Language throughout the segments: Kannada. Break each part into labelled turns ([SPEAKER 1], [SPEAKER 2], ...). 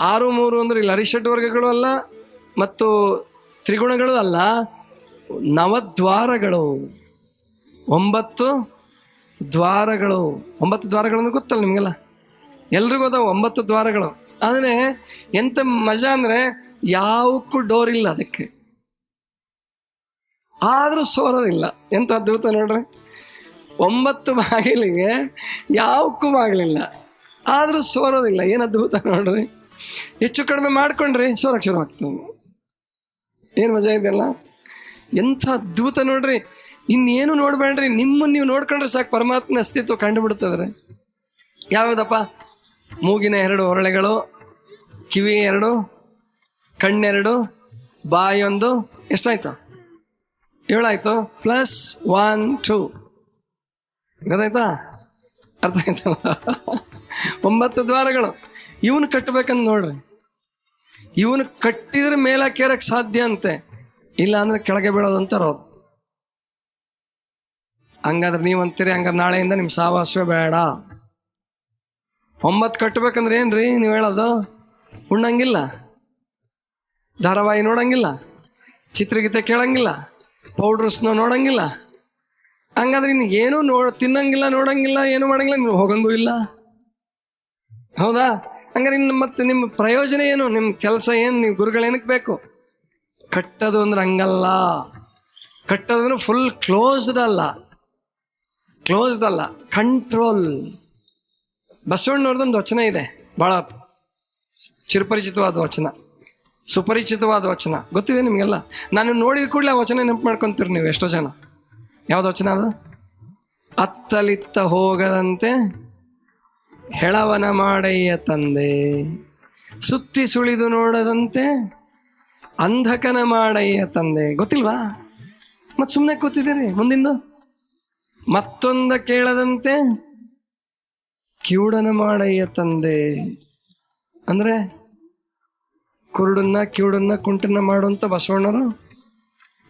[SPEAKER 1] ಆರು, ಮೂರು ಅಂದ್ರೆ ಇಲ್ಲಿ ಅರಿಷಟ್ ವರ್ಗಗಳು ಅಲ್ಲ ಮತ್ತು ತ್ರಿಗುಣಗಳು ಅಲ್ಲ. ನವದ್ವಾರಗಳು. ಒಂಬತ್ತು ದ್ವಾರಗಳು. ಒಂಬತ್ತು ದ್ವಾರಗಳನ್ನು ಗೊತ್ತಲ್ಲ ನಿಮಗೆಲ್ಲ? ಎಲ್ರಿಗೂ ಅದಾವ ಒಂಬತ್ತು ದ್ವಾರಗಳು. ಆದರೆ ಎಂತ ಮಜಾ ಅಂದರೆ ಯಾವಕ್ಕೂ ಡೋರ್ ಇಲ್ಲ ಅದಕ್ಕೆ. ಆದರೂ ಸೋರೋದಿಲ್ಲ. ಎಂತ ಅದ್ಭುತ ನೋಡ್ರಿ. ಒಂಬತ್ತು ಬಾಗಿಲಿಗೆ ಯಾವಕ್ಕೂ ಬಾಗಿಲಿಲ್ಲ. ಆದರೂ ಸೋರೋದಿಲ್ಲ. ಏನು ಅದ್ಭುತ ನೋಡ್ರಿ. ಹೆಚ್ಚು ಕಡಿಮೆ ಮಾಡ್ಕೊಂಡ್ರಿ ಸೋರಕ್ಕೆ ಶುರು ಆಗ್ತದೆ. ಏನು ಮಜಾ ಇದೆಯಲ್ಲ? ಎಂಥ ಅದ್ಭುತ ನೋಡ್ರಿ. ಇನ್ನೇನು ನೋಡ್ಬೇಡ್ರಿ. ನಿಮ್ಮನ್ನು ನೀವು ನೋಡ್ಕೊಂಡ್ರೆ ಸಾಕು. ಪರಮಾತ್ಮನ ಅಸ್ತಿತ್ವ ಕಂಡುಬಿಡ್ತದ್ರೆ ಯಾವುದಪ್ಪ? ಮೂಗಿನ ಎರಡು ಹೊರಳೆಗಳು ಕಿವಿ ಎರಡು ಕಣ್ಣೆರಡು ಬಾಯೊಂದು ಎಷ್ಟಾಯ್ತು? ಏಳಾಯ್ತು. Plus one, two. ಗೊತ್ತಾಯ್ತಾ? ಅರ್ಥ ಆಯ್ತಲ್ಲ? ಒಂಬತ್ತು ದ್ವಾರಗಳು. ಇವನು ಕಟ್ಟಬೇಕಂತ ನೋಡ್ರಿ. ಇವನು ಕಟ್ಟಿದ್ರೆ ಮೇಲಕ್ಕೇರಕ್ಕೆ ಸಾಧ್ಯ ಅಂತೆ. ಇಲ್ಲ ಅಂದ್ರೆ ಕೆಳಗೆ ಬೀಳೋದಂತಾರ ಅವ್ರು ಹಂಗಾದ್ರೆ ನೀವು ಅಂತೀರಿ ಹಂಗಾರೆ ನಾಳೆಯಿಂದ ನಿಮ್ಮ ಸಾವಾಸವೇ ಬೇಡ. ಒಂಬತ್ತು ಕಟ್ಟಬೇಕಂದ್ರೆ ಏನ್ರಿ ನೀವು ಹೇಳೋದು? ಉಣ್ಣಂಗಿಲ್ಲ. ಧಾರಾವಾಹಿ ನೋಡಂಗಿಲ್ಲ. ಚಿತ್ರಗೀತೆ ಕೇಳಂಗಿಲ್ಲ. ಪೌಡ್ರಸ್ನ ನೋಡಂಗಿಲ್ಲ. ಹಂಗಾದ್ರೆ ಇನ್ನು ಏನೂ ನೋಡ್ ತಿನ್ನಂಗಿಲ್ಲ, ನೋಡಂಗಿಲ್ಲ, ಏನು ಮಾಡಂಗಿಲ್ಲ, ನೀವು ಹೋಗಂಗೂ ಇಲ್ಲ. ಹೌದಾ? ಹಂಗಾರೆ ಇನ್ನು ಮತ್ತೆ ನಿಮ್ಮ ಪ್ರಯೋಜನ ಏನು? ನಿಮ್ಮ ಕೆಲಸ ಏನು? ನೀವು ಗುರುಗಳೇನಕ್ಕೆ ಬೇಕು? ಕಟ್ಟೋದು ಅಂದ್ರೆ ಹಂಗಲ್ಲ. ಕಟ್ಟೋದಂದ್ರೆ ಫುಲ್ ಕ್ಲೋಸ್ಡ್ ಅಲ್ಲ. ಕ್ಲೋಸ್ಡ್ ಅಲ್ಲ. ಕಂಟ್ರೋಲ್ ಬಸವಣ್ಣವ್ರದ್ದೊಂದು ವಚನ ಇದೆ. ಭಾಳ ಚಿರಪರಿಚಿತವಾದ ವಚನ. ಸುಪರಿಚಿತವಾದ ವಚನ. ಗೊತ್ತಿದೆ ನಿಮಗೆಲ್ಲ? ನಾನು ನೋಡಿದ ಕೂಡಲೇ ಆ ವಚನ ನೆನಪು ಮಾಡ್ಕೊತೀರಿ ನೀವು ಎಷ್ಟೋ ಜನ. ಯಾವ್ದು ವಚನ ಅದು? ಅತ್ತಲಿತ್ತ ಹೋಗದಂತೆ ಹೆಳವನ ಮಾಡಯ್ಯ ತಂದೆ. ಸುತ್ತಿ ಸುಳಿದು ನೋಡದಂತೆ ಅಂಧಕನ ಮಾಡಯ್ಯ ತಂದೆ. ಗೊತ್ತಿಲ್ವಾ? ಮತ್ತೆ ಸುಮ್ಮನೆ ಕೂತಿದ್ದೀರಿ ಮುಂದಿಂದು? ಮತ್ತೊಂದ ಕೇಳದಂತೆ ಕಿವುಡನ ಮಾಡಯ್ಯ ತಂದೆ. ಅಂದ್ರೆ ಕುರುಡನ್ನ, ಕಿವುಡನ್ನ, ಕುಂಟನ್ನ ಮಾಡುವಂತ ಬಸವಣ್ಣರು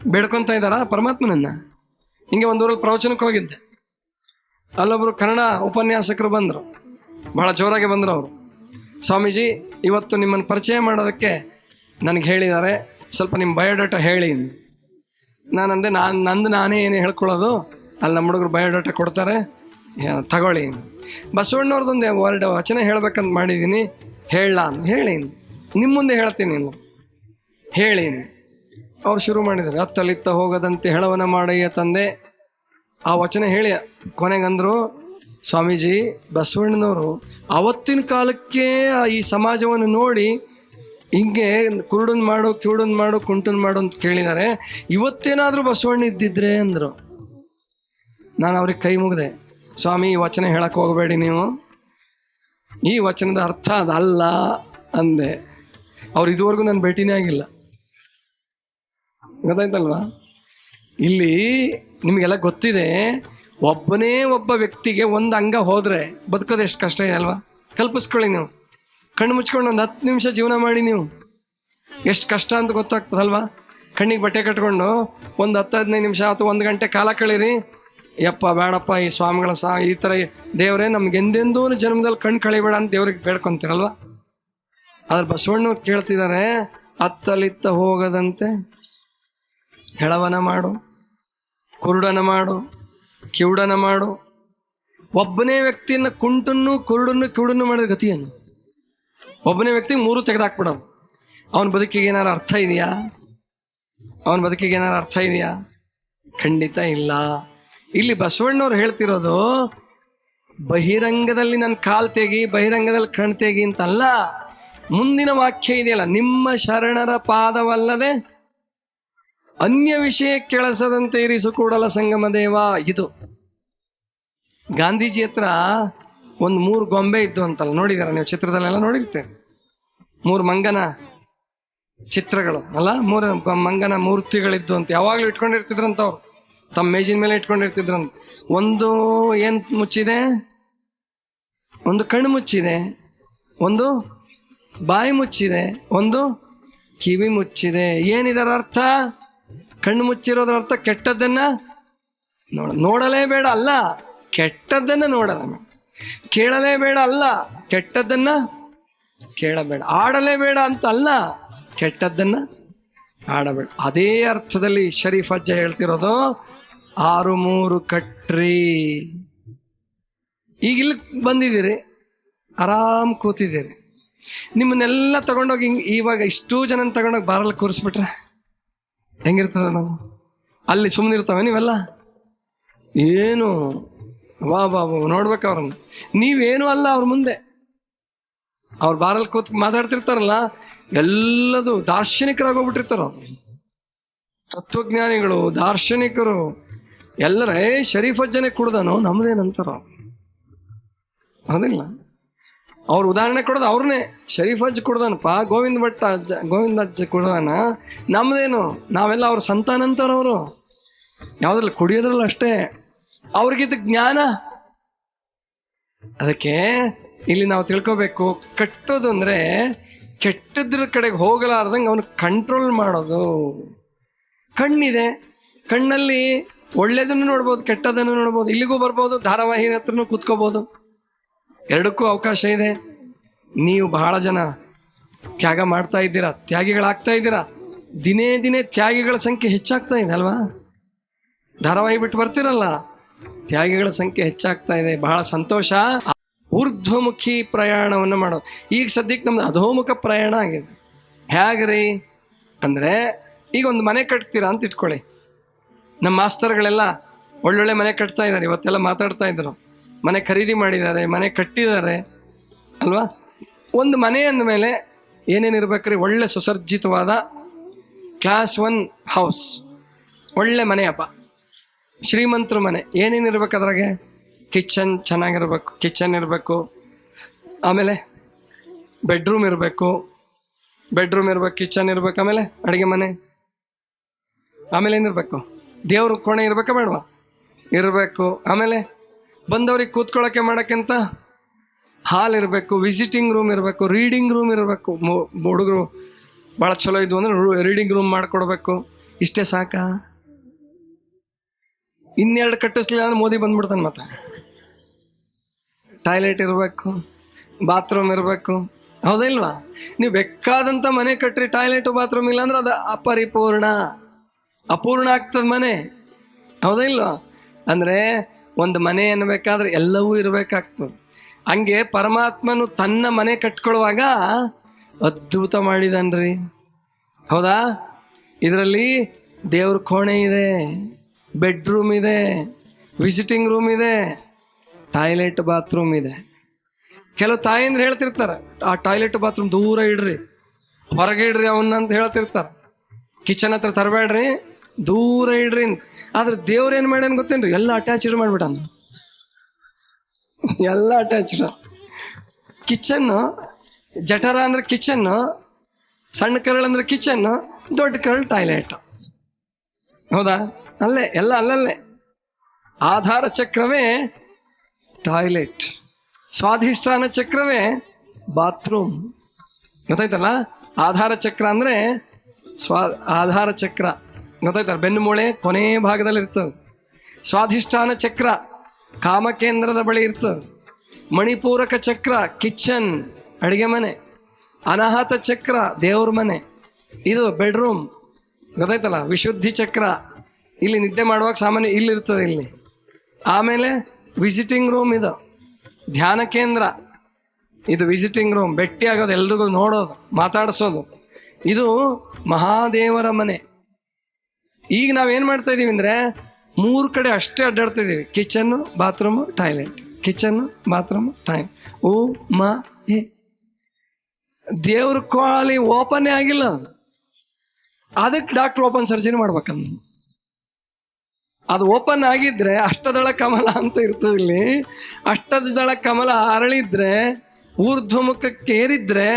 [SPEAKER 1] ಬೇಡ್ಕೊತಾ ಇದ್ದಾರಾ ಪರಮಾತ್ಮನನ್ನ? ಹಿಂಗೆ ಒಂದೂರಲ್ಲಿ ಪ್ರವಚನಕ್ಕೆ ಹೋಗಿದ್ದೆ. ಅಲ್ಲೊಬ್ರು ಕನ್ನಡ ಉಪನ್ಯಾಸಕರು ಬಂದರು. ಬಹಳ ಜೋರಾಗಿ ಬಂದರು ಅವರು. ಸ್ವಾಮೀಜಿ, ಇವತ್ತು ನಿಮ್ಮನ್ನು ಪರಿಚಯ ಮಾಡೋದಕ್ಕೆ ನನಗೆ ಹೇಳಿದ್ದಾರೆ. ಸ್ವಲ್ಪ ನಿಮ್ಮ ಬಯೋಡಾಟಾ ಹೇಳಿ ನಾನಂದೆ ನಾನು, ನಂದು ನಾನೇ ಏನು ಹೇಳ್ಕೊಳ್ಳೋದು, ಅಲ್ಲಿ ನಮ್ಮ ಹುಡುಗರು ಬಯೋಡಾಟಾ ಕೊಡ್ತಾರೆ. ತಗೊಳ್ಳಿ ಬಸವಣ್ಣವ್ರದ್ದೊಂದು ವರ್ಡ್ ವಚನ ಹೇಳ್ಬೇಕಂತ ಮಾಡಿದ್ದೀನಿ. ಹೇಳ ಹೇಳಿ ನಿಮ್ಮ ಮುಂದೆ ಹೇಳ್ತೀನಿ ನೀನು ಹೇಳಿ ಅವ್ರು ಶುರು ಮಾಡಿದ್ದಾರೆ. ಅತ್ತಲಿತ್ತ ಹೋಗದಂತೆ ಹೇಳವನ ಮಾಡಯ್ಯ ತಂದೆ. ಆ ವಚನ ಹೇಳಿ ಕೊನೆಗಂದ್ರು ಸ್ವಾಮೀಜಿ ಬಸವಣ್ಣನವರು ಅವತ್ತಿನ ಕಾಲಕ್ಕೆ ಈ ಸಮಾಜವನ್ನು ನೋಡಿ ಹಿಂಗೆ ಕುರುಡನ್ ಮಾಡು, ಕಿವುಡನ್ ಮಾಡು, ಕುಂಟನ್ ಮಾಡು ಅಂತ ಕೇಳಿದ್ದಾರೆ. ಇವತ್ತೇನಾದರೂ ಬಸವಣ್ಣ ಇದ್ದಿದ್ರೆ ಅಂದರು. ನಾನು ಅವ್ರಿಗೆ ಕೈ ಮುಗಿದೆ. ಸ್ವಾಮಿ, ಈ ವಚನ ಹೇಳಕ್ಕೆ ಹೋಗಬೇಡಿ ನೀವು. ಈ ವಚನದ ಅರ್ಥ ಅದಲ್ಲ ಅಂದೆ. ಅವ್ರು ಇದುವರೆಗೂ ನಾನು ಭೇಟಿನೇ ಆಗಿಲ್ಲ. ಗೊತ್ತಾಯ್ತಲ್ವಾ? ಇಲ್ಲಿ ನಿಮಗೆಲ್ಲ ಗೊತ್ತಿದೆ. ಒಬ್ಬನೇ ಒಬ್ಬ ವ್ಯಕ್ತಿಗೆ ಒಂದು ಅಂಗ ಹೋದರೆ ಬದುಕೋದು ಎಷ್ಟು ಕಷ್ಟ ಇದೆ ಅಲ್ವಾ? ಕಲ್ಪಿಸ್ಕೊಳ್ಳಿ ನೀವು. ಕಣ್ಣು ಮುಚ್ಕೊಂಡು ಒಂದು ಹತ್ತು ನಿಮಿಷ ಜೀವನ ಮಾಡಿ ನೀವು. ಎಷ್ಟು ಕಷ್ಟ ಅಂತ ಗೊತ್ತಾಗ್ತದಲ್ವಾ? ಕಣ್ಣಿಗೆ ಬಟ್ಟೆ ಕಟ್ಕೊಂಡು ಒಂದು ಹತ್ತು ಹದಿನೈದು ನಿಮಿಷ ಅಥವಾ ಒಂದು ಗಂಟೆ ಕಾಲ ಕಳೀರಿ. ಯಪ್ಪ ಬೇಡಪ್ಪ ಈ ಸ್ವಾಮಿಗಳ ಸಾ, ಈ ಥರ ದೇವರೇ ನಮ್ಗೆ ಎಂದೆಂದೂ ಜನ್ಮದಲ್ಲಿ ಕಣ್ಣು ಕಳಿಬೇಡ ಅಂತ ದೇವ್ರಿಗೆ ಬೇಡ್ಕೊಂತೀರಲ್ವ? ಆದ್ರೆ ಬಸವಣ್ಣ ಕೇಳ್ತಿದ್ದಾರೆ, ಅತ್ತಲಿತ್ತ ಹೋಗದಂತೆ. ಹೆಳವನ ಮಾಡು, ಕುರುಡನ ಮಾಡು. ಕಿವುಡನ ಮಾಡು. ಒಬ್ಬನೇ ವ್ಯಕ್ತಿಯನ್ನ ಕುಂಟನ್ನು, ಕುರುಡನ್ನು, ಕಿವುಡನ್ನು ಮಾಡಿದ ಗತಿಯನ್ನು ಒಬ್ಬನೇ ವ್ಯಕ್ತಿ ಮೂರು ತೆಗೆದಾಕ್ಬಿಡೋದು ಅವನ ಬದುಕಿಗೆ ಏನಾರು ಅರ್ಥ ಇದೆಯಾ? ಅವನ ಬದುಕಿಗೆ ಏನಾರು ಅರ್ಥ ಇದೆಯಾ? ಖಂಡಿತ ಇಲ್ಲ. ಇಲ್ಲಿ ಬಸವಣ್ಣವ್ರು ಹೇಳ್ತಿರೋದು, ಬಹಿರಂಗದಲ್ಲಿ ನನ್ನ ಕಾಲ್ ತೆಗಿ, ಬಹಿರಂಗದಲ್ಲಿ ಕಣ್ ತೆಗಿ ಅಂತಲ್ಲ, ಮುಂದಿನ ವಾಕ್ಯ ಇದೆಯಲ್ಲ, ನಿಮ್ಮ ಶರಣರ ಪಾದವಲ್ಲದೆ ಅನ್ಯ ವಿಷಯ ಕೆಳಸದಂತೆ ಇರಿಸು ಕೂಡಲ ಸಂಗಮ ದೇವ. ಇದು ಗಾಂಧೀಜಿ ಹತ್ರ ಒಂದು ಮೂರು ಗೊಂಬೆ ಇದ್ದು ಅಂತಲ್ಲ, ನೋಡಿದಾರ ನೀವು? ಚಿತ್ರದಲ್ಲೆಲ್ಲ ನೋಡಿರ್ತೇವೆ ಮೂರು ಮಂಗನ ಚಿತ್ರಗಳು, ಅಲ್ಲ? ಮೂರು ಮಂಗನ ಮೂರ್ತಿಗಳಿದ್ದು ಅಂತ. ಯಾವಾಗಲೂ ಇಟ್ಕೊಂಡಿರ್ತಿದ್ರಂತ ಅವ್ರು ತಮ್ಮ ಮೇಜಿನ ಮೇಲೆ ಇಟ್ಕೊಂಡಿರ್ತಿದ್ರಂತ. ಒಂದು ಏನು ಮುಚ್ಚಿದೆ? ಒಂದು ಕಣ್ಣು ಮುಚ್ಚಿದೆ, ಒಂದು ಬಾಯಿ ಮುಚ್ಚಿದೆ, ಒಂದು ಕಿವಿ ಮುಚ್ಚಿದೆ. ಏನಿದರ ಅರ್ಥ ಕಣ್ಣು ಮುಚ್ಚಿರೋದ್ರ ಅರ್ಥ ಕೆಟ್ಟದ್ದನ್ನ ನೋಡ ನೋಡಲೇಬೇಡ ಅಲ್ಲ, ಕೆಟ್ಟದ್ದನ್ನ ನೋಡಲ್ಲ ಕೇಳಲೇಬೇಡ ಅಲ್ಲ, ಕೆಟ್ಟದ್ದನ್ನ ಕೇಳಬೇಡ. ಆಡಲೇಬೇಡ ಅಂತ ಅಲ್ಲ, ಕೆಟ್ಟದ್ದನ್ನು ಆಡಬೇಡ. ಅದೇ ಅರ್ಥದಲ್ಲಿ ಶರೀಫ್ ಅಜ್ಜ ಹೇಳ್ತಿರೋದು, ಆರು ಮೂರು ಕಟ್ರಿ. ಈಗ ಇಲ್ಲಿ ಬಂದಿದ್ದೀರಿ, ಆರಾಮ್ ಕೂತಿದ್ದೀರಿ. ನಿಮ್ಮನ್ನೆಲ್ಲ ತಗೊಂಡೋಗಿ ಇವಾಗ ಇಷ್ಟೂ ಜನ ತಗೊಂಡೋಗಿ ಬಾರಲ್ಲಿ ಕೂರಿಸ್ಬಿಟ್ರೆ? ಹೆಂಗಿರ್ತದೆ ನಾವು ಅಲ್ಲಿ ಸುಮ್ಮನೆ ಇರ್ತಾವೆ ನೀವೆಲ್ಲ? ಏನು? ವಾ ಬಾ ನೋಡ್ಬೇಕು ಅವ್ರನ್ನ. ನೀವೇನು ಅಲ್ಲ ಅವ್ರ ಮುಂದೆ. ಅವ್ರ ಬಾರಲ್ಲಿ ಕೂತ್ ಮಾತಾಡ್ತಿರ್ತಾರಲ್ಲ, ಎಲ್ಲದು ದಾರ್ಶನಿಕರಾಗೋಗ್ಬಿಟ್ಟಿರ್ತಾರ ಅವ್ರು. ತತ್ವಜ್ಞಾನಿಗಳು, ದಾರ್ಶನಿಕರು, ಎಲ್ಲರೇ ಶರೀಫ್ ಅಜ್ಜನೆ ಕುಡ್ದನು, ನಮ್ದೇನಂತಾರ ಅದಿಲ್ಲ ಅವ್ರ ಉದಾಹರಣೆ ಕೊಡೋದು ಅವ್ರನ್ನೇ ಶರೀಫ್ ಅಜ್ಜ ಕೊಡ್ದಾನಪ್ಪ, ಗೋವಿಂದ ಭಟ್ ಅಜ್ಜ, ಗೋವಿಂದ ಅಜ್ಜ ಕೊಡ್ದಾನ. ನಮ್ಮದೇನು ನಾವೆಲ್ಲ ಅವ್ರ ಸಂತಾನ ಅಂತಾರ ಅವರು ಯಾವ್ದ್ರಲ್ಲಿ ಕುಡಿಯೋದ್ರಲ್ಲ ಅಷ್ಟೇ. ಅವ್ರಿಗಿದ್ದ ಜ್ಞಾನ. ಅದಕ್ಕೆ ಇಲ್ಲಿ ನಾವು ತಿಳ್ಕೊಬೇಕು, ಕಟ್ಟೋದು ಅಂದರೆ ಕೆಟ್ಟದ್ರ ಕಡೆಗೆ ಹೋಗಲಾರ್ದಂಗೆ ಅವನು ಕಂಟ್ರೋಲ್ ಮಾಡೋದು. ಕಣ್ಣಿದೆ. ಕಣ್ಣಲ್ಲಿ ಒಳ್ಳೇದನ್ನು ನೋಡ್ಬೋದು ಕೆಟ್ಟದನ್ನು ನೋಡ್ಬೋದು, ಇಲ್ಲಿಗೂ ಬರ್ಬೋದು ಧಾರಾವಾಹಿ ಹತ್ರನೂ ಕೂತ್ಕೋಬೋದು. ಎರಡಕ್ಕೂ ಅವಕಾಶ ಇದೆ. ನೀವು ಬಹಳ ಜನ ತ್ಯಾಗ ಮಾಡ್ತಾ ಇದ್ದೀರಾ, ತ್ಯಾಗಿಗಳಾಗ್ತಾ ಇದ್ದೀರಾ? ದಿನೇ ದಿನೇ ತ್ಯಾಗಿಗಳ ಸಂಖ್ಯೆ ಹೆಚ್ಚಾಗ್ತಾ ಇದೆ ಅಲ್ವಾ? ಧಾರಾವಾಹಿ ಬಿಟ್ಟು ಬರ್ತಿರಲ್ಲ? ತ್ಯಾಗಿಗಳ ಸಂಖ್ಯೆ ಹೆಚ್ಚಾಗ್ತಾ ಇದೆ, ಬಹಳ ಸಂತೋಷ. ಊರ್ಧ್ವಮುಖಿ ಪ್ರಯಾಣವನ್ನು ಮಾಡೋದು. ಈಗ ಸದ್ಯಕ್ಕೆ ನಮ್ದು ಅಧೋಮುಖ ಪ್ರಯಾಣ ಆಗಿದೆ. ಹೇಗ್ರಿ? ಅಂದರೆ ಈಗ ಒಂದು ಮನೆ ಕಟ್ತೀರಾ ಅಂತ ಇಟ್ಕೊಳ್ಳಿ. ನಮ್ಮ ಮಾಸ್ತರ್ಗಳೆಲ್ಲ ಒಳ್ಳೊಳ್ಳೆ ಮನೆ ಕಟ್ತಾ ಇದ್ದಾರೆ, ಇವತ್ತೆಲ್ಲ ಮಾತಾಡ್ತಾ ಇದ್ರು. ಮನೆ ಖರೀದಿ ಮಾಡಿದ್ದಾರೆ, ಮನೆ ಕಟ್ಟಿದ್ದಾರೆ, ಅಲ್ವಾ? ಒಂದು ಮನೆ ಅಂದಮೇಲೆ ಏನೇನಿರ್ಬೇಕ್ರಿ ಒಳ್ಳೆ ಸುಸರ್ಜಿತವಾದ ಕ್ಲಾಸ್ ಒನ್ ಹೌಸ್ ಒಳ್ಳೆ ಮನೆಯಪ್ಪ ಶ್ರೀಮಂತರ ಮನೆ. ಏನೇನಿರ್ಬೇಕು ಅದ್ರಾಗೆ? ಕಿಚನ್ ಚೆನ್ನಾಗಿರ್ಬೇಕು ಕಿಚನ್ ಇರಬೇಕು. ಆಮೇಲೆ ಬೆಡ್ರೂಮ್ ಇರಬೇಕು. ಬೆಡ್ರೂಮ್ ಇರ್ಬೇಕು ಕಿಚನ್ ಇರ್ಬೇಕು, ಆಮೇಲೆ ಅಡುಗೆ ಮನೆ. ಆಮೇಲೆ ಏನಿರಬೇಕು ದೇವ್ರ ಕೋಣೆ ಇರಬೇಕಾ ಬೇಡವಾ? ಇರಬೇಕು. ಆಮೇಲೆ ಬಂದವ್ರಿಗೆ ಕೂತ್ಕೊಳ್ಳೋಕೆ ಮಾಡೋಕ್ಕಿಂತ ಹಾಲ್ ಇರಬೇಕು ವಿಸಿಟಿಂಗ್ ರೂಮ್ ಇರಬೇಕು ರೀಡಿಂಗ್ ರೂಮ್ ಇರಬೇಕು. ಹುಡುಗರು ಭಾಳ ಚಲೋ ಇದ್ವು ಅಂದ್ರೆ ರೀಡಿಂಗ್ ರೂಮ್ ಮಾಡಿಕೊಡ್ಬೇಕು. ಇಷ್ಟೇ ಸಾಕಾ? ಇನ್ನೆರಡು ಕಟ್ಟಿಸ್ಲಿಲ್ಲ ಅಂದ್ರೆ ಮೋದಿ ಬಂದ್ಬಿಡ್ತಾನೆ ಮತ್ತೆ. ಟಾಯ್ಲೆಟ್ ಇರಬೇಕು ಬಾತ್ರೂಮ್ ಇರಬೇಕು. ಹೌದಾ ಇಲ್ವಾ? ನೀವು ಬೇಕಾದಂಥ ಮನೆ ಕಟ್ಟ್ರಿ ಟಾಯ್ಲೆಟು ಬಾತ್ರೂಮ್ ಇಲ್ಲ ಅಂದ್ರೆ ಅದು ಅಪರಿಪೂರ್ಣ. ಅಪೂರ್ಣ ಆಗ್ತದೆ ಮನೆ. ಹೌದಾ ಇಲ್ವಾ? ಅಂದರೆ ಒಂದು ಮನೆ ಅನ್ನಬೇಕಾದ್ರೆ ಎಲ್ಲವೂ ಇರಬೇಕಾಗ್ತದೆ. ಹಂಗೆ ಪರಮಾತ್ಮನು ತನ್ನ ಮನೆ ಕಟ್ಕೊಳ್ಳುವಾಗ ಅದ್ಭುತ ಮಾಡಿದನ್ರಿ. ಹೌದಾ? ಇದರಲ್ಲಿ ದೇವ್ರ ಕೋಣೆ ಇದೆ, ಬೆಡ್ರೂಮ್ ಇದೆ, ವಿಸಿಟಿಂಗ್ ರೂಮ್ ಇದೆ, ಟಾಯ್ಲೆಟ್ ಬಾತ್ರೂಮ್ ಇದೆ. ಕೆಲವು ತಾಯಿಂದ್ರೆ ಹೇಳ್ತಿರ್ತಾರೆ, ಆ ಟಾಯ್ಲೆಟ್ ಬಾತ್ರೂಮ್ ದೂರ ಇಡ್ರಿ, ಹೊರಗೆ ಇಡ್ರಿ ಅವನ್ನ ಅಂತ ಹೇಳ್ತಿರ್ತಾರೆ. ಕಿಚನ್ ಹತ್ರ ತರಬೇಡ್ರಿ, ದೂರ ಇಡ್ರಿ ಆದ್ರೆ ದೇವ್ರ ಏನು ಮಾಡ್ಯಾನ ಗೊತ್ತೇನ್ರಿ? ಎಲ್ಲ ಅಟ್ಯಾಚ್ಡ್ ಮಾಡ್ಬಿಟ್ಟಾನ. ಎಲ್ಲ ಅಟ್ಯಾಚ್ಡ್ ಕಿಚನ್ನು ಜಠರ ಅಂದ್ರೆ ಕಿಚನ್ನು ಸಣ್ಣ ಕರಳ್ ಅಂದ್ರೆ ಕಿಚನ್ನು ದೊಡ್ಡ ಕರಳ್ ಟಾಯ್ಲೆಟ್ ಹೌದಾ? ಅಲ್ಲೇ, ಎಲ್ಲ ಅಲ್ಲಲ್ಲೇ. ಆಧಾರ ಚಕ್ರವೇ ಟಾಯ್ಲೆಟ್ ಸ್ವಾಧಿಷ್ಠಾನ ಚಕ್ರವೇ ಬಾತ್ರೂಮ್ ಗೊತ್ತಾಯ್ತಲ್ಲ? ಆಧಾರ ಚಕ್ರ ಅಂದರೆ ಸ್ವಾ ಆಧಾರ ಚಕ್ರ. ಗೊತ್ತಾಯ್ತಲ್ಲ ಬೆನ್ನು ಮೂಳೆ ಕೊನೆ ಭಾಗದಲ್ಲಿ ಇರ್ತದೆ. ಸ್ವಾಧಿಷ್ಠಾನ ಚಕ್ರ ಕಾಮಕೇಂದ್ರದ ಬಳಿ ಇರ್ತದೆ. ಮಣಿಪೂರಕ ಚಕ್ರ, ಕಿಚನ್, ಅಡುಗೆ ಮನೆ. ಅನಾಹತ ಚಕ್ರ, ದೇವ್ರ ಮನೆ. ಇದು ಬೆಡ್ರೂಮ್. ಗೊತ್ತಾಯ್ತಲ್ಲ? ವಿಶುದ್ಧಿ ಚಕ್ರ. ಇಲ್ಲಿ ನಿದ್ದೆ ಮಾಡುವಾಗ ಸಾಮಾನ್ಯ ಇಲ್ಲಿರ್ತದೆ ಇಲ್ಲಿ. ಆಮೇಲೆ ವಿಸಿಟಿಂಗ್ ರೂಮ್ ಇದು. ಧ್ಯಾನ ಕೇಂದ್ರ. ಇದು ವಿಸಿಟಿಂಗ್ ರೂಮ್. ಭೇಟಿ ಆಗೋದು ಎಲ್ರಿಗೂ ನೋಡೋದು, ಮಾತಾಡಿಸೋದು. ಇದು ಮಹಾದೇವರ ಮನೆ. ಈಗ ನಾವೇನು ಮಾಡ್ತಾ ಇದೀವಿ ಅಂದರೆ ಮೂರು ಕಡೆ ಅಷ್ಟೇ ಅಡ್ಡಾಡ್ತಾ ಇದೀವಿ. Kitchen bathroom toilet kitchen bathroom toilet ಓ ಮ ಏ ದೇವ್ರ ಕೋಳಿ ಓಪನ್ನೇ ಆಗಿಲ್ಲ. ಅದು ಅದಕ್ಕೆ ಡಾಕ್ಟ್ರ್ ಓಪನ್ ಸರ್ಜರಿ ಮಾಡ್ಬೇಕಂತ. ಅದು ಓಪನ್ ಆಗಿದ್ರೆ ಅಷ್ಟದಳ ಕಮಲ ಅಂತ ಇರ್ತದೆ ಇಲ್ಲಿ. ಅಷ್ಟದಳ ಕಮಲ ಅರಳಿದ್ರೆ ಊರ್ಧ್ವಮುಖಕ್ಕೆ ಏರಿದ್ರೆ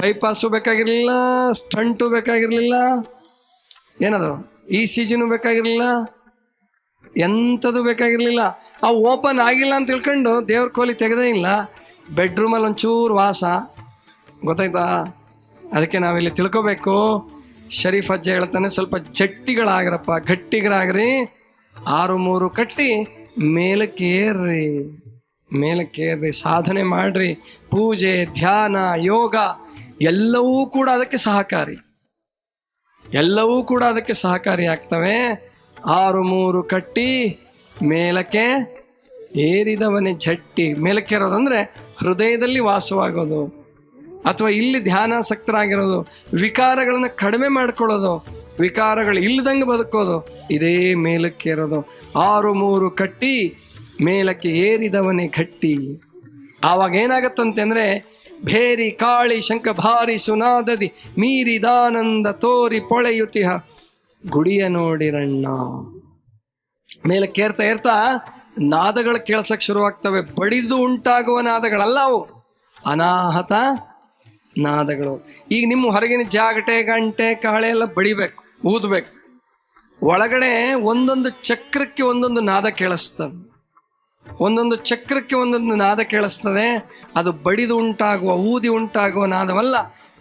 [SPEAKER 1] ಬೈಪಾಸು ಬೇಕಾಗಿರಲಿಲ್ಲ ಸ್ಟಂಟು ಬೇಕಾಗಿರಲಿಲ್ಲ. ಏನದು? ಇ ಸಿ ಜಿನೂ ಬೇಕಾಗಿರಲಿಲ್ಲ? ಎಂಥದ್ದು ಬೇಕಾಗಿರಲಿಲ್ಲ. ಆ ಓಪನ್ ಆಗಿಲ್ಲ ಅಂತ ತಿಳ್ಕೊಂಡು ದೇವ್ರ ಕೋಲಿ ತೆಗೆದೇ ಇಲ್ಲ. ಬೆಡ್ರೂಮಲ್ಲಿ ಒಂಚೂರು ವಾಸ. ಗೊತ್ತಾಯ್ತಾ? ಅದಕ್ಕೆ ನಾವಿಲ್ಲಿ ತಿಳ್ಕೊಬೇಕು. ಶರೀಫ್ ಅಜ್ಜ ಹೇಳ್ತಾನೆ, ಸ್ವಲ್ಪ ಜಟ್ಟಿಗಳಾಗ್ರಪ್ಪ, ಗಟ್ಟಿಗರಾಗ್ರಿ. ಆರು ಮೂರು ಕಟ್ಟಿ ಮೇಲಕ್ಕೇರ್ರಿ. ಮೇಲಕ್ಕೇರ್ರಿ, ಸಾಧನೆ ಮಾಡ್ರಿ. ಪೂಜೆ, ಧ್ಯಾನ, ಯೋಗ, ಎಲ್ಲವೂ ಕೂಡ ಅದಕ್ಕೆ ಸಹಕಾರಿ. ಎಲ್ಲವೂ ಕೂಡ ಅದಕ್ಕೆ ಸಹಕಾರಿಯಾಗ್ತವೆ ಆರು, ಮೂರು ಕಟ್ಟಿ, ಮೇಲಕ್ಕೆ ಏರಿದವನೇ ಝಟ್ಟಿ. ಮೇಲಕ್ಕೇರೋದಂದ್ರೆ ಹೃದಯದಲ್ಲಿ ವಾಸವಾಗೋದು, ಅಥವಾ ಇಲ್ಲಿ ಧ್ಯಾನಾಸಕ್ತರಾಗಿರೋದು, ವಿಕಾರಗಳನ್ನು ಕಡಿಮೆ ಮಾಡ್ಕೊಳ್ಳೋದು, ವಿಕಾರಗಳು ಇಲ್ಲದಂಗೆ ಬದುಕೋದು, ಇದೇ ಮೇಲಕ್ಕೆ ಇರೋದು ಆರು, ಮೂರು ಕಟ್ಟಿ, ಮೇಲಕ್ಕೆ ಏರಿದವನೇ ಘಟ್ಟಿ. ಆವಾಗ ಏನಾಗತ್ತಂತೆ ಅಂದ್ರೆ ಭೇರಿ ಕಾಳಿ ಶಂಕ ಭಾರಿ ಸುನಾದದಿ ಮೀರಿದಾನಂದ ತೋರಿ ಪೊಳೆಯುತಿಹ. ಗುಡಿಯ ನೋಡಿರಣ್ಣ ಮೇಲೆ ಕೇರ್ತಾ ಇರ್ತಾ ನಾದಗಳು ಕೇಳ್ಸಕ್ಕೆ ಶುರುವಾಗ್ತವೆ. ಬಡಿದು ಉಂಟಾಗುವ ನಾದಗಳಲ್ಲ ಅವು. ಅನಾಹತ ನಾದಗಳು. ಈಗ ನಿಮ್ಮ ಹೊರಗಿನ ಜಾಗಟೆ, ಗಂಟೆ ಕಾಳೆ ಎಲ್ಲ ಬಡಿಬೇಕು, ಊದ್ಬೇಕು. ಒಳಗಡೆ ಒಂದೊಂದು ಚಕ್ರಕ್ಕೆ ಒಂದೊಂದು ನಾದ ಕೇಳಿಸ್ತದೆ. ಒಂದೊಂದು ಚಕ್ರಕ್ಕೆ ಒಂದೊಂದು ನಾದ ಕೇಳಿಸ್ತದೆ. ಅದು ಬಡಿದು ಉಂಟಾಗುವ, ಊದಿ ಉಂಟಾಗುವ ನಾದವಲ್ಲ,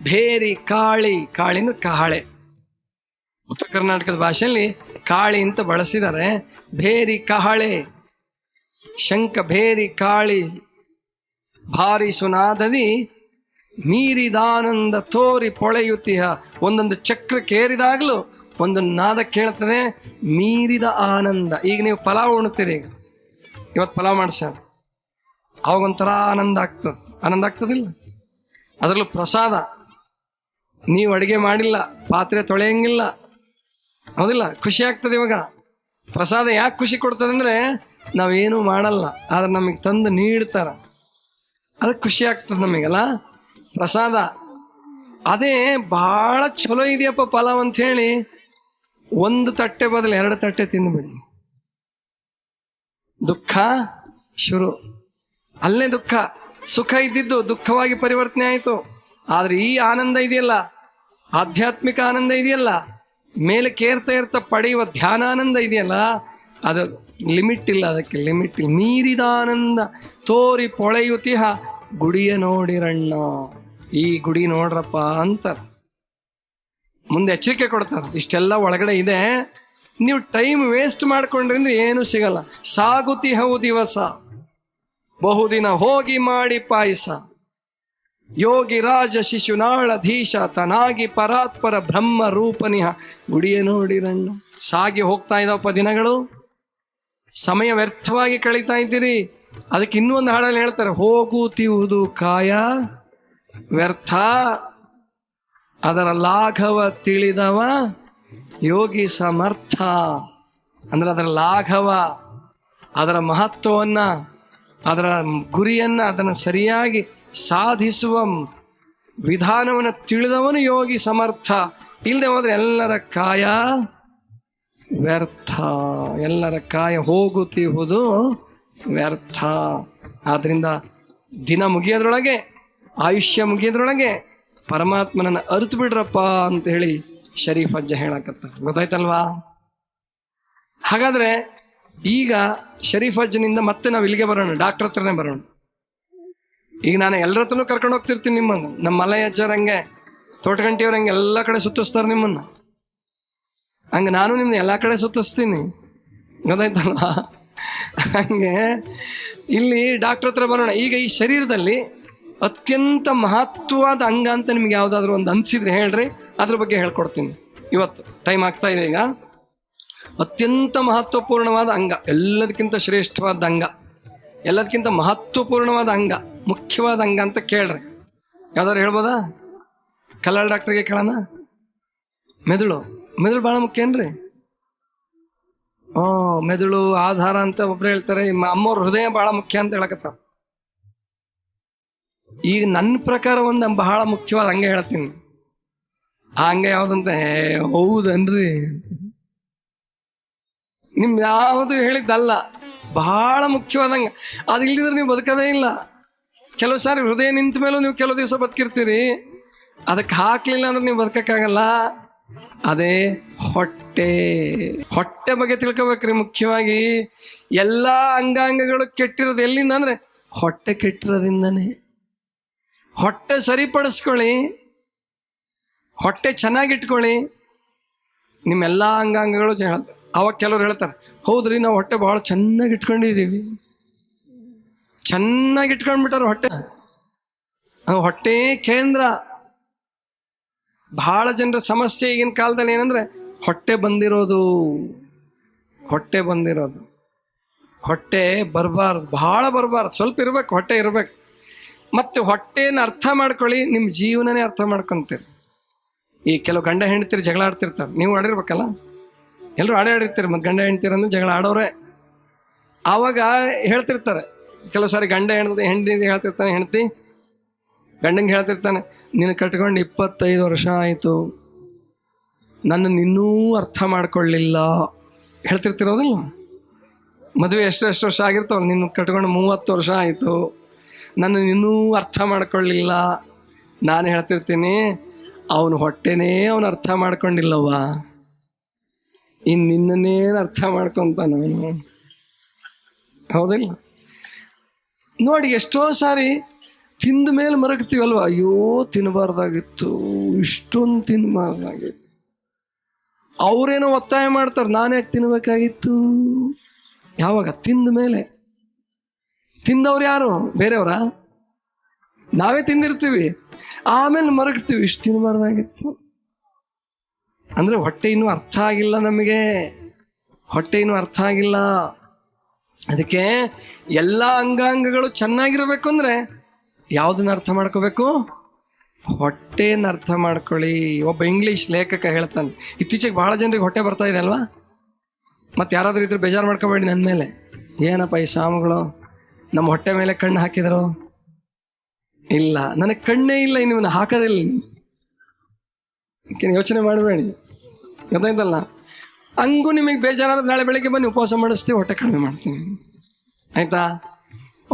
[SPEAKER 1] ಭೇರಿ, ಕಾಳಿ ಕಾಳಿನ ಕಹಳೆ. ಉತ್ತರ ಕರ್ನಾಟಕದ ಭಾಷೆಯಲ್ಲಿ ಕಾಳಿ ಅಂತ ಬಳಸಿದ್ದಾರೆ. ಭೇರಿ, ಕಹಳೆ ಶಂಕ ಭೇರಿ, ಕಾಳಿ, ಭಾರಿ ಸುನಾದದಿ, ಮೀರಿದಾನಂದ ತೋರಿ ಪೊಳೆಯುತ್ತಿಹ ಒಂದೊಂದು ಚಕ್ರ ಕೇರಿದಾಗಲೂ ಒಂದು ನಾದ ಕೇಳ್ತದೆ. ಮೀರಿದ ಆನಂದ. ಈಗ ನೀವು ಪಲಾವ್ ಉಣ್ತೀರಿ ಈಗ. ಇವತ್ತು ಪಲಾವ್ ಮಾಡ್ಸ್ಯಾರ ಅವಾಗ ಒಂಥರ ಆನಂದ ಆಗ್ತದೆ. ಆನಂದ ಆಗ್ತದಿಲ್ಲ? ಅದರಲ್ಲೂ ಪ್ರಸಾದ. ನೀವು ಅಡುಗೆ ಮಾಡಿಲ್ಲ, ಪಾತ್ರೆ ತೊಳೆಯಂಗಿಲ್ಲ. ಹೌದಿಲ್ಲ? ಖುಷಿ ಆಗ್ತದೆ ಇವಾಗ. ಪ್ರಸಾದ ಯಾಕೆ ಖುಷಿ ಕೊಡ್ತದೆ ಅಂದರೆ ನಾವೇನು ಮಾಡಲ್ಲ, ಆದ್ರೆ ನಮಗೆ ತಂದು ನೀಡ್ತಾರ. ಅದಕ್ಕೆ ಖುಷಿ ಆಗ್ತದೆ ನಮಗೆಲ್ಲ. ಪ್ರಸಾದ. ಅದೇ ಭಾಳ ಚಲೋ ಇದೆಯಪ್ಪ ಪಲಾವ್ ಅಂತ ಹೇಳಿ ಒಂದು ತಟ್ಟೆ ಬದಲು ಎರಡು ತಟ್ಟೆ ತಿಂದುಬಿಡಿ ದುಃಖ ಶುರು. ಅಲ್ಲೇ ದುಃಖ. ಸುಖ ಇದ್ದಿದ್ದು ದುಃಖವಾಗಿ ಪರಿವರ್ತನೆ ಆಯಿತು. ಆದರೆ ಈ ಆನಂದ ಇದೆಯಲ್ಲ? ಆಧ್ಯಾತ್ಮಿಕ ಆನಂದ ಇದೆಯಲ್ಲ? ಮೇಲೆ ಕೇರ್ತಾ ಇರ್ತಾ ಪಡೆಯುವ ಧ್ಯಾನಾನಂದ ಇದೆಯಲ್ಲ? ಅದು ಲಿಮಿಟ್ ಇಲ್ಲ ಅದಕ್ಕೆ, ಲಿಮಿಟ್ ಇಲ್ಲ. ಮೀರಿದ ಆನಂದ ತೋರಿ ಪೊಳೆಯುತಿಹ ಗುಡಿಯ ನೋಡಿರಣ್ಣ. ಈ ಗುಡಿ ನೋಡ್ರಪ್ಪ ಅಂತಾರೆ. ಮುಂದೆ ಎಚ್ಚರಿಕೆ ಕೊಡ್ತಾರೆ. ಇಷ್ಟೆಲ್ಲ ಒಳಗಡೆ ಇದೆ. ನೀವು ಟೈಮ್ ವೇಸ್ಟ್ ಮಾಡಿಕೊಂಡ್ರಿಂದ ಏನೂ ಸಿಗಲ್ಲ. ಹೌ ದಿವಸ. ಬಹುದಿನ ಹೋಗಿ ಮಾಡಿ ಪಾಯಸ. ಯೋಗಿ ರಾಜ ಶಿಶುನಾಳಧೀಶ ತನಾಗಿ ಪರಾತ್ಪರ ಬ್ರಹ್ಮ ರೂಪನಿಹ. ಗುಡಿಯ ನೋಡಿರಣ್ಣ ಸಾಗಿ ಹೋಗ್ತಾ ಇದ್ದಾವಪ್ಪ ದಿನಗಳು. ಸಮಯ ವ್ಯರ್ಥವಾಗಿ ಕಳೀತಾ ಇದ್ದೀರಿ. ಅದಕ್ಕೆ ಇನ್ನೊಂದು ಹಾಡಲ್ಲಿ ಹೇಳ್ತಾರೆ, ಹೋಗುತ್ತಿವುದು ಕಾಯ ವ್ಯರ್ಥ. ಅದರ ಲಾಘವ ತಿಳಿದವ ಯೋಗಿ ಸಮರ್ಥ. ಅಂದ್ರೆ ಅದರ ಲಾಘವ, ಅದರ ಮಹತ್ವವನ್ನ, ಅದರ ಗುರಿಯನ್ನ ಅದನ್ನು ಸರಿಯಾಗಿ ಸಾಧಿಸುವ, ವಿಧಾನವನ್ನು ತಿಳಿದವನು ಯೋಗಿ ಸಮರ್ಥ. ಇಲ್ಲದೆ ಹೋದರೆ ಎಲ್ಲರ ಕಾಯ ವ್ಯರ್ಥ. ಎಲ್ಲರ ಕಾಯ ಹೋಗುತ್ತಿರುವುದು ವ್ಯರ್ಥ. ಆದ್ದರಿಂದ ದಿನ ಮುಗಿಯೋದ್ರೊಳಗೆ, ಆಯುಷ್ಯ ಮುಗಿಯೋದ್ರೊಳಗೆ ಪರಮಾತ್ಮನನ್ನ ಅರಿತು ಬಿಡ್ರಪ್ಪ ಅಂತ ಹೇಳಿ ಶರೀಫ್ ಅಜ್ಜ ಹೇಳಕತ್ತ ಗೊತ್ತಾಯ್ತಲ್ವಾ? ಹಾಗಾದ್ರೆ ಈಗ ಶರೀಫ್ ಅಜ್ಜನಿಂದ ಮತ್ತೆ ನಾವು ಇಲ್ಲಿಗೆ ಬರೋಣ ಡಾಕ್ಟರ್ ಹತ್ರನೇ ಬರೋಣ. ಈಗ ನಾನು ಎಲ್ಲರ ಹತ್ರನೂ ಕರ್ಕೊಂಡು ಹೋಗ್ತಿರ್ತೀನಿ ನಿಮ್ಮನ್ನು. ನಮ್ಮ ಮಲಯ ಅಜ್ಜರಂಗೆ ತೋಟಗಂಟಿಯವ್ರಂಗೆ ಎಲ್ಲ ಕಡೆ ಸುತ್ತಿಸ್ತಾರೆ ನಿಮ್ಮನ್ನ. ಹಂಗೆ ನಾನು ನಿಮ್ನ ಎಲ್ಲ ಕಡೆ ಸುತ್ತಿಸ್ತೀನಿ. ಗೊತ್ತಾಯ್ತಲ್ವ? ಹಂಗೆ ಇಲ್ಲಿ ಡಾಕ್ಟರ್ ಹತ್ರ ಬರೋಣ. ಈಗ ಈ ಶರೀರದಲ್ಲಿ ಅತ್ಯಂತ ಮಹತ್ವವಾದ ಅಂಗ ಅಂತ ನಿಮ್ಗೆ ಯಾವುದಾದ್ರೂ ಒಂದು ಅನ್ಸಿದ್ರೆ ಹೇಳ್ರಿ. ಅದ್ರ ಬಗ್ಗೆ ಹೇಳ್ಕೊಡ್ತೀನಿ. ಇವತ್ತು ಟೈಮ್ ಆಗ್ತಾ ಇದೆ ಈಗ. ಅತ್ಯಂತ ಮಹತ್ವಪೂರ್ಣವಾದ ಅಂಗ, ಎಲ್ಲದಕ್ಕಿಂತ ಶ್ರೇಷ್ಠವಾದ ಅಂಗ, ಎಲ್ಲದಕ್ಕಿಂತ ಮಹತ್ವಪೂರ್ಣವಾದ ಅಂಗ, ಮುಖ್ಯವಾದ ಅಂಗ ಅಂತ ಕೇಳ್ರಿ. ಯಾವ್ದಾರು ಹೇಳ್ಬೋದಾ? ಕಲ್ಯಾಣ ಡಾಕ್ಟ್ರಿಗೆ ಕೇಳೋಣ? ಮೆದುಳು ಮೆದುಳು ಭಾಳ ಮುಖ್ಯ ಏನ್ರಿ? ಓ, ಮೆದುಳು ಆಧಾರ ಅಂತ ಒಬ್ರು ಹೇಳ್ತಾರೆ ಅಮ್ಮವ್ರ ಹೃದಯ ಬಹಳ ಮುಖ್ಯ ಅಂತ ಹೇಳಕತ್ತಾರ. ಈಗ ನನ್ನ ಪ್ರಕಾರ ಒಂದು ಬಹಳ ಮುಖ್ಯವಾದ ಹಂಗೆ ಹೇಳ್ತೀನಿ. ಅಂಗ ಯಾವ್ದಂತ? ಹೌದನ್ರಿ? ನಿಮ್ ಯಾವುದು ಹೇಳಿದ್ದಲ್ಲ. ಬಹಳ ಮುಖ್ಯವಾದಂಗ. ಅದು ಇಲ್ದಿದ್ರೆ ನೀವು ಬದುಕದೇ ಇಲ್ಲ. ಕೆಲವು ಸಾರಿ ಹೃದಯ ನಿಂತ ಮೇಲೂ ನೀವು ಕೆಲವು ದಿವಸ ಬದುಕಿರ್ತೀರಿ. ಅದಕ್ಕೆ ಹಾಕ್ಲಿಲ್ಲ ಅಂದ್ರೆ ನೀವು ಬದುಕಕ್ಕಾಗಲ್ಲ. ಅದೇ ಹೊಟ್ಟೆ. ಹೊಟ್ಟೆ ಬಗ್ಗೆ ತಿಳ್ಕೊಬೇಕ್ರಿ ಮುಖ್ಯವಾಗಿ. ಎಲ್ಲ ಅಂಗಾಂಗಗಳು ಕೆಟ್ಟಿರೋದು ಎಲ್ಲಿಂದ ಅಂದ್ರೆ ಹೊಟ್ಟೆ ಕೆಟ್ಟಿರೋದ್ರಿಂದನೇ ಹೊಟ್ಟೆ ಸರಿಪಡಿಸ್ಕೊಳ್ಳಿ. ಹೊಟ್ಟೆ ಚೆನ್ನಾಗಿಟ್ಕೊಳ್ಳಿ. ನಿಮ್ಮೆಲ್ಲ ಅಂಗಾಂಗಗಳು ಅವಾಗ ಕೆಲವ್ರು ಹೇಳ್ತಾರೆ, ಹೌದ್ರಿ, ನಾವು ಹೊಟ್ಟೆ ಭಾಳ ಚೆನ್ನಾಗಿ ಇಟ್ಕೊಂಡಿದ್ದೀವಿ ಚೆನ್ನಾಗಿ ಇಟ್ಕೊಂಡ್ಬಿಟ್ಟಾರ ಹೊಟ್ಟೆ ಹೊಟ್ಟೆ ಕೇಂದ್ರ. ಬಹಳ ಜನರ ಸಮಸ್ಯೆ ಈಗಿನ ಕಾಲದಲ್ಲಿ ಏನಂದ್ರೆ, ಹೊಟ್ಟೆ ಬಂದಿರೋದು. ಹೊಟ್ಟೆ ಬಂದಿರೋದು. ಹೊಟ್ಟೆ ಬರಬಾರ್ದು ಬಹಳ ಬರಬಾರ್ದು. ಸ್ವಲ್ಪ ಇರ್ಬೇಕು, ಹೊಟ್ಟೆ ಇರ್ಬೇಕು. ಮತ್ತೆ ಹೊಟ್ಟೆನ ಅರ್ಥ ಮಾಡ್ಕೊಳ್ಳಿ ನಿಮ್ಮ ಜೀವನನೇ ಅರ್ಥ ಮಾಡ್ಕೊಂತೀರಿ. ಈ ಕೆಲವು ಗಂಡ ಹೆಂಡ್ತೀರಿ ಜಗಳ ಆಡ್ತಿರ್ತಾರೆ. ನೀವು ಆಡಿರ್ಬೇಕಲ್ಲ? ಎಲ್ಲರೂ ಆಡೇ ಆಡಿರ್ತೀರಿ, ಮತ್ತು ಗಂಡ ಹೆಂಡ್ತಿರಂದ್ರೆ ಜಗಳ ಆಡೋರೆ. ಆವಾಗ ಹೇಳ್ತಿರ್ತಾರೆ. ಕೆಲವು ಸಾರಿ ಗಂಡ ಹೆಣ್ದು ಹೆಂಡಿ ಹೇಳ್ತಿರ್ತಾನೆ ಹೆಂಡತಿ. ಗಂಡಂಗೆ ಹೇಳ್ತಿರ್ತಾನೆ, ನೀನು ಕಟ್ಕೊಂಡು ಇಪ್ಪತ್ತೈದು ವರ್ಷ ಆಯಿತು. ನನ್ನನ್ನು ಇನ್ನೂ ಅರ್ಥ ಮಾಡ್ಕೊಳ್ಳಿಲ್ಲ. ಹೇಳ್ತಿರ್ತಿರೋದಿಲ್ಲ? ಮದುವೆ ಎಷ್ಟು ಎಷ್ಟು ವರ್ಷ ಆಗಿರ್ತಾವಲ್ಲ ನಿನ್ನ ಕಟ್ಕೊಂಡು ಮೂವತ್ತು ವರ್ಷ ಆಯಿತು. ನನ್ನ ಇನ್ನೂ ಅರ್ಥ ಮಾಡ್ಕೊಳ್ಳಿಲ್ಲ. ನಾನು ಹೇಳ್ತಿರ್ತೀನಿ ಅವನು ಹೊಟ್ಟೆನೇ ಅವನು ಅರ್ಥ ಮಾಡ್ಕೊಂಡಿಲ್ಲವ್ವ. ಇನ್ನು ನಿನ್ನನ್ನೇನು ಅರ್ಥ ಮಾಡ್ಕೊತಾನ ಅವನು? ಹೌದಿಲ್ಲ? ನೋಡಿ, ಎಷ್ಟೋ ಸಾರಿ ತಿಂದ ಮೇಲೆ ಮರಗ್ತೀವಲ್ವ? ಅಯ್ಯೋ ತಿನ್ನಬಾರ್ದಾಗಿತ್ತು ಇಷ್ಟೊಂದು ತಿನ್ನಬಾರ್ದಾಗಿತ್ತು ಅವರೇನೋ ಒತ್ತಾಯ ಮಾಡ್ತಾರೆ, ನಾನು ಯಾಕೆ ತಿನ್ನಬೇಕಾಗಿತ್ತು ಯಾವಾಗ? ತಿಂದ ಮೇಲೆ. ತಿಂದವ್ರು ಯಾರು? ಬೇರೆಯವರ? ನಾವೇ ತಿಂದಿರ್ತೀವಿ. ಆಮೇಲೆ ಮರಗ್ತೀವಿ. ಇಷ್ಟಿನ ತಿನ್ನಬಾರ್ದಾಗಿತ್ತು ಅಂದ್ರೆ ಹೊಟ್ಟೆ ಇನ್ನೂ ಅರ್ಥ ಆಗಿಲ್ಲ ನಮಗೆ. ಹೊಟ್ಟೆ ಇನ್ನೂ ಅರ್ಥ ಆಗಿಲ್ಲ. ಅದಕ್ಕೆ ಎಲ್ಲ ಅಂಗಾಂಗಗಳು ಚೆನ್ನಾಗಿರಬೇಕು ಅಂದ್ರೆ ಯಾವುದನ್ನ ಅರ್ಥ ಮಾಡ್ಕೋಬೇಕು? ಹೊಟ್ಟೆನ ಅರ್ಥ ಮಾಡ್ಕೊಳ್ಳಿ. ಒಬ್ಬ ಇಂಗ್ಲಿಷ್ ಲೇಖಕ ಹೇಳ್ತಾನೆ. ಇತ್ತೀಚೆಗೆ ಬಹಳ ಜನರಿಗೆ ಹೊಟ್ಟೆ ಬರ್ತಾ ಇದೆ ಅಲ್ವಾ? ಮತ್ತೆ ಯಾರಾದರೂ ಇದ್ರೆ ಬೇಜಾರು ಮಾಡ್ಕೋಬೇಡಿ ನನ್ನ ಮೇಲೆ. ಏನಪ್ಪ ಈ ಶಾಮುಗಳು? ನಮ್ಮ ಹೊಟ್ಟೆ ಮೇಲೆ ಕಣ್ಣು ಹಾಕಿದ್ರು. ಇಲ್ಲ. ನನಗೆ ಕಣ್ಣೇ ಇಲ್ಲ, ಇನ್ನು ಹಾಕೋದಿಲ್ಲ ಯೋಚನೆ ಮಾಡಬೇಡಿ. ಗೊತ್ತಾಯ್ತಲ್ಲ? ಹಂಗೂ ನಿಮಗೆ ಬೇಜಾರಾದ್ರೆ ನಾಳೆ ಬೆಳಗ್ಗೆ ಬನ್ನಿ, ಉಪವಾಸ ಮಾಡಿಸ್ತೀವಿ, ಹೊಟ್ಟೆ ಕಡಿಮೆ ಮಾಡ್ತೀನಿ. ಆಯ್ತಾ?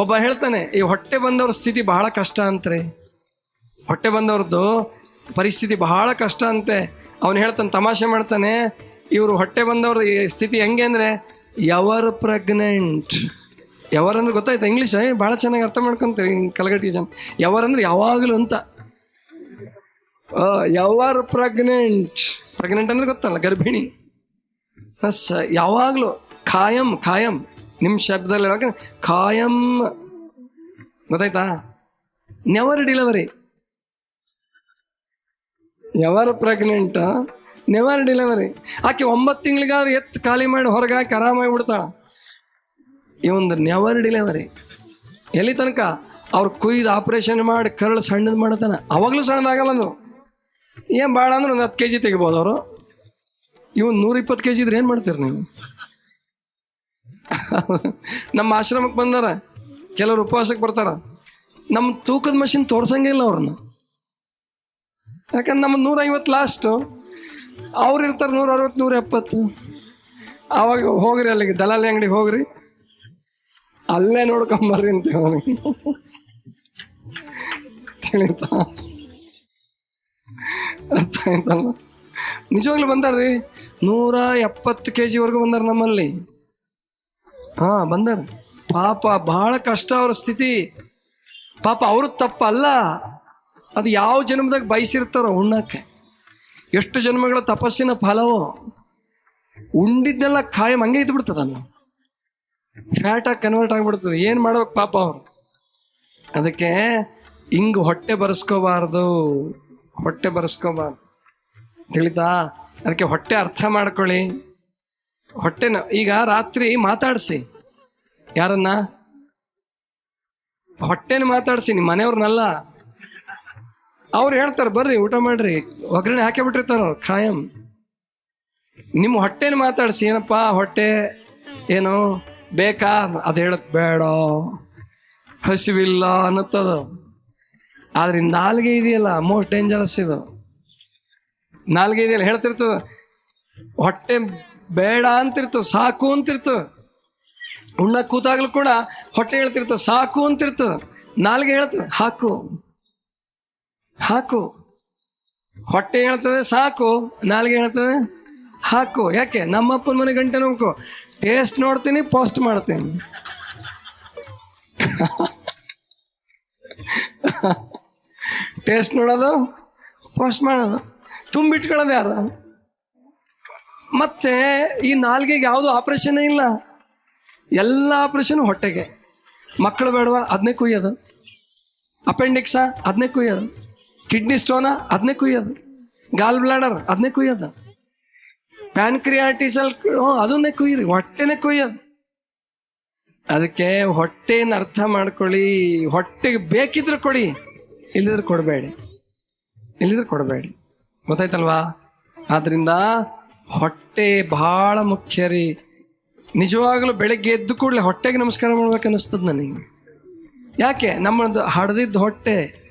[SPEAKER 1] ಒಬ್ಬ ಹೇಳ್ತಾನೆ, ಈ ಹೊಟ್ಟೆ ಬಂದವ್ರ ಸ್ಥಿತಿ ಬಹಳ ಕಷ್ಟ ಅಂತ್ರಿ. ಹೊಟ್ಟೆ ಬಂದವ್ರದ್ದು ಪರಿಸ್ಥಿತಿ ಬಹಳ ಕಷ್ಟ ಅಂತೆ. ಅವನು ಹೇಳ್ತಾನೆ, ತಮಾಷೆ ಮಾಡ್ತಾನೆ, ಇವರು ಹೊಟ್ಟೆ ಬಂದವ್ರ ಸ್ಥಿತಿ ಹೆಂಗೆ ಅಂದರೆ ಯವರ್ ಪ್ರೆಗ್ನೆಂಟ್ ಯವರ್ ಅಂದ್ರೆ ಗೊತ್ತಾಯ್ತಾ? ಇಂಗ್ಲೀಷ್ ಭಾಳ ಚೆನ್ನಾಗಿ ಅರ್ಥ ಮಾಡ್ಕೊಂತೀವಿ ಕಲಗಟ್ಟಿ ಜನ. ಯಾವಾರಂದ್ರೆ ಯಾವಾಗಲೂ ಅಂತ. ಯವರ್ ಪ್ರೆಗ್ನೆಂಟ್ ಪ್ರೆಗ್ನೆಂಟ್ ಅಂದ್ರೆ ಗೊತ್ತಲ್ಲ, ಗರ್ಭಿಣಿ. ಎಸ್ ಯಾವಾಗಲೂ ಖಾಯಂ ಖಾಯಂ. ನಿಮ್ಮ ಶಬ್ದದಲ್ಲಿ ಯಾವಾಗ ಖಾಯಂ. ಗೊತ್ತಾಯ್ತಾ? Never delivery ever pregnant never delivery ಆಕೆ ಒಂಬತ್ತು ತಿಂಗಳಿಗಾದ್ರೆ ಎತ್ತು ಖಾಲಿ ಮಾಡಿ ಹೊರಗೆ ಆರಾಮಾಗಿ ಬಿಡ್ತಾಳ. ಇವೊಂದು ನೆವರ್ ಡಿಲೆವರಿ. ಎಲ್ಲಿ ತನಕ? ಅವ್ರು ಕುಯ್ದು ಆಪ್ರೇಷನ್ ಮಾಡಿ ಕರಳು ಸಣ್ಣದು ಮಾಡತಾನ. ಅವಾಗಲೂ ಸಣ್ಣದಾಗಲ್ಲ ಅದು. ಏನು ಭಾಳ ಅಂದ್ರೆ ಒಂದು ಹತ್ತು ಕೆ ಜಿ ತೆಗಿಬೋದು ಅವರು. ಇವನು ನೂರ ಇಪ್ಪತ್ತು ಕೆ ಜಿ ಇದ್ರೆ ಏನು ಮಾಡ್ತೀರಿ ನೀವು? ನಮ್ಮ ಆಶ್ರಮಕ್ಕೆ ಬಂದಾರ. ಕೆಲವರು ಉಪವಾಸಕ್ಕೆ ಬರ್ತಾರ. ನಮ್ಮ ತೂಕದ ಮಷಿನ್ ತೋರ್ಸಂಗಿಲ್ಲ ಅವ್ರನ್ನ. ಯಾಕಂದ್ರೆ ನಮ್ಮ ನೂರೈವತ್ತು ಲಾಸ್ಟು ಅವ್ರು ಇರ್ತಾರೆ ನೂರ ಅರವತ್ತು ನೂರ ಎಪ್ಪತ್ತು ಆವಾಗ ಹೋಗ್ರಿ ಅಲ್ಲಿಗೆ, ದಲಾಲಿ ಅಂಗಡಿಗೆ ಹೋಗ್ರಿ. ಅಲ್ಲೇ ನೋಡ್ಕೊಂಬರ್ರಿ ಅಂತ ಅವನಿಗೆ ತಿಳಿತಾ? ಅರ್ಥ ಆಯ್ತಲ್ಲ ನಿಜವಾಗ್ಲೂ ಬಂದಾರ್ರಿ? ನೂರ ಎಪ್ಪತ್ತು ಕೆ ಜಿವರೆಗೂ ಬಂದಾರ ನಮ್ಮಲ್ಲಿ. ಹಾ, ಬಂದಾರ. ಪಾಪ ಬಹಳ ಕಷ್ಟ ಅವ್ರ ಸ್ಥಿತಿ. ಪಾಪ ಅವ್ರ ತಪ್ಪಲ್ಲ. ಅದು ಯಾವ ಜನ್ಮದಾಗ ಬಯಸಿರ್ತಾರೋ ಉಣ್ಣಕ್ಕೆ. ಎಷ್ಟು ಜನ್ಮಗಳ ತಪಸ್ಸಿನ ಫಲವೋ. ಉಂಡಿದ್ದೆಲ್ಲ ಖಾಯಂ ಹಂಗೆ ಇದ್ದು ಬಿಡ್ತದ ಆಗಿ ಕನ್ವರ್ಟ್ ಆಗ್ಬಿಡ್ತದೆ. ಏನು ಮಾಡ್ಬೇಕು ಪಾಪ ಅವ್ರು? ಅದಕ್ಕೆ ಹಿಂಗ್ ಹೊಟ್ಟೆ ಬರೆಸ್ಕೋಬಾರ್ದು. ಹೊಟ್ಟೆ ಬರ್ಸ್ಕೋಬಾರ್ದು. ತಿಳಿತಾ? ಅದಕ್ಕೆ ಹೊಟ್ಟೆ ಅರ್ಥ ಮಾಡ್ಕೊಳ್ಳಿ. ಹೊಟ್ಟೆನ ಈಗ ರಾತ್ರಿ ಮಾತಾಡಿಸಿ. ಯಾರನ್ನ? ಹೊಟ್ಟೆನ ಮಾತಾಡಿಸಿ ನಿಮ್ಮ ಮನೆಯವ್ರನ್ನಲ್ಲ. ಅವ್ರು ಹೇಳ್ತಾರೆ, ಬರ್ರಿ, ಊಟ ಮಾಡ್ರಿ. ಒಗ್ಗರಣೆ ಹಾಕಿ ಬಿಟ್ಟಿರ್ತಾರ ಖಾಯಂ. ನಿಮ್ಮ ಹೊಟ್ಟೆನ ಮಾತಾಡಿಸಿ, ಏನಪ್ಪ ಹೊಟ್ಟೆ? ಏನು? ಬೇಕಾ? ಅದು ಹೇಳಕ್ ಬೇಡ. ಹಸಿವಿಲ್ಲ ಅನ್ನತ್ತದ. ಆದ್ರೆ ನಾಲ್ಗೆ ಇದೆಯಲ್ಲ ಮೋಸ್ಟ್ ಡೇಂಜರಸ್ ಇದು. ನಾಲ್ಗೆ ಇದೆಯಲ್ಲ ಹೇಳ್ತಿರ್ತದ ಹೊಟ್ಟೆ ಬೇಡ ಅಂತಿರ್ತದ ಸಾಕು ಅಂತಿರ್ತದ ಉಣ್ಣ ಕೂತಾಗ್ಲೂ ಕೂಡ ಹೊಟ್ಟೆ ಹೇಳ್ತಿರ್ತದ ಸಾಕು ಅಂತಿರ್ತದ ನಾಲ್ಗೆ ಹೇಳ್ತದ, ಹಾಕು. ಹಾಕು. ಹೊಟ್ಟೆ ಹೇಳ್ತದೆ, ಸಾಕು. ನಾಲ್ಗೆ ಹೇಳ್ತದೆ, ಹಾಕು. ಯಾಕೆ? ನಮ್ಮಪ್ಪನ ಮನೆ ಗಂಟೆ ನೋಡ್ಕೊ. ಟೇಸ್ಟ್ ನೋಡ್ತೀನಿ, ಪೋಸ್ಟ್ ಮಾಡ್ತೀನಿ. ಟೇಸ್ಟ್ ನೋಡೋದು, ಪೋಸ್ಟ್ ಮಾಡೋದು. ತುಂಬಿಟ್ಕೊಳ್ಳೋದು ಯಾರು? ಮತ್ತೆ ಈ ನಾಲ್ಗೆಗೆ ಯಾವುದು ಆಪ್ರೇಷನ್ ಇಲ್ಲ. ಎಲ್ಲ ಆಪ್ರೇಷನ್ ಹೊಟ್ಟೆಗೆ. ಮಕ್ಕಳು ಬೇಡವಾ? ಅದನ್ನೇ ಕುಯ್ಯೋದು. ಅಪೆಂಡಿಕ್ಸಾ? ಅದನ್ನೇ ಕುಯ್ಯೋದು. ಕಿಡ್ನಿ ಸ್ಟೋನಾ? ಅದನ್ನೇ ಕುಯ್ಯೋದು. ಗಾಲ್ ಬ್ಲಾಡರ್? ಅದನ್ನೇ ಕುಯ್ಯೋದು. ಪ್ಯಾನ್ಕ್ರಿಯಾಟಿಸಲ್ ಅದನ್ನೇ ಕುಯ್ಯಿರಿ. ಹೊಟ್ಟೆನೇ ಕುಯ್ಯೋದು. ಅದಕ್ಕೆ ಹೊಟ್ಟೆನ ಅರ್ಥ ಮಾಡ್ಕೊಳ್ಳಿ. ಹೊಟ್ಟೆಗೆ ಬೇಕಿದ್ರೆ ಕೊಡಿ. ಇಲ್ಲಿದ್ರೆ ಕೊಡಬೇಡಿ. ಇಲ್ಲಿದ್ರೆ ಕೊಡಬೇಡಿ. ಗೊತ್ತಾಯ್ತಲ್ವಾ? ಆದ್ರಿಂದ ಹೊಟ್ಟೆ ಬಹಳ ಮುಖ್ಯ ರೀ. ನಿಜವಾಗ್ಲೂ ಬೆಳಗ್ಗೆ ಎದ್ದು ಕೂಡಲೇ ಹೊಟ್ಟೆಗೆ ನಮಸ್ಕಾರ ಮಾಡ್ಬೇಕು ಅನಿಸ್ತದ ನನಗೆ. ಯಾಕೆ? ನಮ್ಮದು ಹಡ್ದಿದ್ದ ಹೊಟ್ಟೆ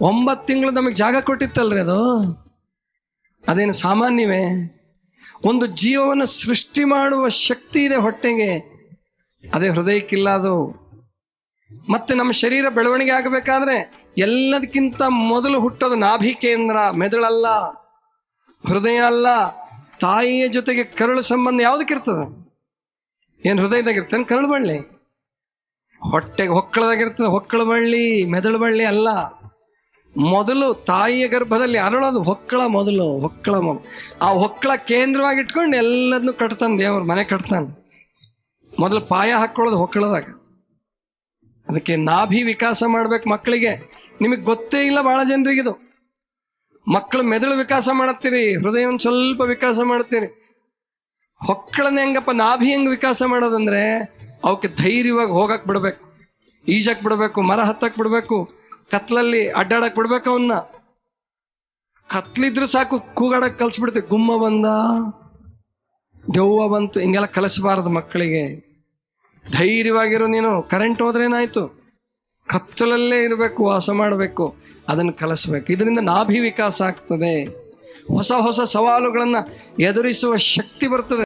[SPEAKER 1] ಒಂಬತ್ತು ತಿಂಗಳು ನಮಗೆ ಜಾಗ ಕೊಟ್ಟಿತ್ತಲ್ರಿ ಅದು? ಅದೇನು ಸಾಮಾನ್ಯವೇ? ಒಂದು ಜೀವವನ್ನು ಸೃಷ್ಟಿ ಮಾಡುವ ಶಕ್ತಿ ಇದೆ ಹೊಟ್ಟೆಗೆ. ಅದೇ ಹೃದಯಕ್ಕಿಲ್ಲ ಅದು. ಮತ್ತೆ ನಮ್ಮ ಶರೀರ ಬೆಳವಣಿಗೆ ಆಗಬೇಕಾದ್ರೆ ಎಲ್ಲದಕ್ಕಿಂತ ಮೊದಲು ಹುಟ್ಟೋದು ನಾಭಿ ಕೇಂದ್ರ, ಮೆದುಳಲ್ಲ, ಹೃದಯ ಅಲ್ಲ, ತಾಯಿಯ ಜೊತೆಗೆ ಕರುಳು ಸಂಬಂಧ ಯಾವುದಕ್ಕಿರ್ತದೆ ಏನು ಹೃದಯದಾಗಿರ್ತೇನೆ ಕರುಳು ಬಳ್ಳಿ? ಹೊಟ್ಟೆಗೆ ಹೊಕ್ಕಳದಾಗಿರ್ತದೆ, ಹೊಕ್ಕಳ ಬಳ್ಳಿ, ಮೆದುಳು ಬಳ್ಳಿ ಅಲ್ಲ. ಮೊದಲು ತಾಯಿಯ ಗರ್ಭದಲ್ಲಿ ಅರಳೋದು ಹೊಕ್ಕಳ ಮೊದಲು ಹೊಕ್ಕಳ ಮೊದಲು ಆ ಹೊಕ್ಕಳ ಕೇಂದ್ರವಾಗಿ ಇಟ್ಕೊಂಡು ಎಲ್ಲದನ್ನು ಕಟ್ತಾನೆ ದೇವ್ರ, ಮನೆ ಕಟ್ತಾನೆ. ಮೊದಲು ಪಾಯ ಹಾಕ್ಕೊಳ್ಳೋದು ಹೊಕ್ಕಳದಾಗ. ಅದಕ್ಕೆ ನಾಭಿ ವಿಕಾಸ ಮಾಡ್ಬೇಕು ಮಕ್ಕಳಿಗೆ. ನಿಮಗೆ ಗೊತ್ತೇ ಇಲ್ಲ ಬಹಳ ಜನರಿಗಿದು. ಮಕ್ಕಳು ಮೆದುಳು ವಿಕಾಸ ಮಾಡತ್ತೀರಿ, ಹೃದಯವನ್ನು ಸ್ವಲ್ಪ ವಿಕಾಸ ಮಾಡ್ತೀರಿ. ಹೊಕ್ಕಳನ್ನ ಹೆಂಗಪ್ಪ, ನಾಭಿ ಹೆಂಗ್ ವಿಕಾಸ ಮಾಡೋದಂದ್ರೆ, ಅವಕ್ಕೆ ಧೈರ್ಯವಾಗಿ ಹೋಗಕ್ಕೆ ಬಿಡ್ಬೇಕು. ಈಜಕ್ ಬಿಡಬೇಕು, ಮರ ಹತ್ತಕ್ ಬಿಡ್ಬೇಕು. ಕತ್ಲಲ್ಲಿ ಅಡ್ಡಾಡಕ್ ಬಿಡ್ಬೇಕು ಅವನ್ನ ಕತ್ಲಿದ್ರು ಸಾಕು, ಕೂಗಾಡಕ್ ಕಲ್ಸ್ಬಿಡ್ತೀವಿ ಗುಮ್ಮ ಬಂದ, ದೆವ್ವ ಬಂತು, ಹಿಂಗೆಲ್ಲ ಕಲಿಸಬಾರದು ಮಕ್ಕಳಿಗೆ. ಧೈರ್ಯವಾಗಿರೋ ನೀನು ಕರೆಂಟ್ ಹೋದ್ರೇನಾಯ್ತು ಕತ್ತಲಲ್ಲೇ ಇರಬೇಕು, ವಾಸ ಮಾಡಬೇಕು, ಅದನ್ನು ಕಲಿಸ್ಬೇಕು. ಇದರಿಂದ ನಾಭಿ ವಿಕಾಸ ಆಗ್ತದೆ. ಹೊಸ ಹೊಸ ಸವಾಲುಗಳನ್ನು ಎದುರಿಸುವ ಶಕ್ತಿ ಬರ್ತದೆ.